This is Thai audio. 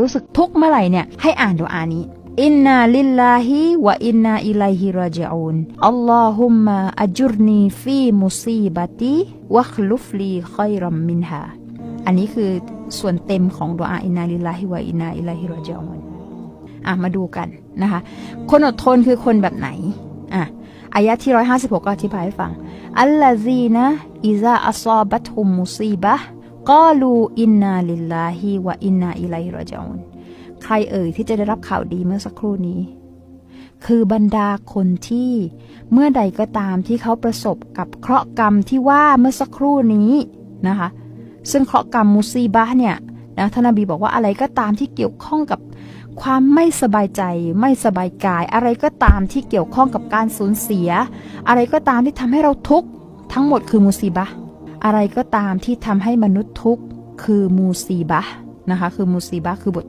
รู้สึกทุกข์เมื่อไหร่เนี่ยให้อ่านดุอานี้อินนาลิลลาฮิวะอินนาอิลัยฮิราจิอูนอัลลอฮุมมะอัจุรนีฟีมุซีบะติวะคลุฟลีคอยรัมมินฮาอันนี้คือส่วนเต็มของดุอาอินนาลิลลาฮิวะอินนาอิลัยฮิราจิอูนอะมาดูกันนะคะ คนอดทนคือคนแบบไหนอะอายะที่ 156 ก็อธิบายให้ฟังอัลลาซีนะอิซาอัซอบัตฮุมมุซีบะ กาลูอินนาลิลลาฮิวะอินนาอิลัยราจิอูนใครเอ่ยที่จะได้รับข่าวดีเมื่อสักครู่นี้ คือบรรดาคนที่เมื่อใดก็ตามที่เขาประสบกับเคราะห์กรรมที่ว่าเมื่อสักครู่นี้นะคะ ซึ่งเคราะห์กรรมมุซีบะเนี่ยนะท่านนบีบอกว่าอะไรก็ตามที่เกี่ยวข้องกับความไม่สบายใจไม่สบายกาย อะไรก็ตามที่เกี่ยวข้องกับการสูญเสีย อะไรก็ตามที่ทำให้เราทุกข์ทั้งหมดคือมุซีบะ อะไรก็ตามที่ทำให้มนุษย์ทุกข์คือมูซีบะนะคะ คือมูซีบะคือบท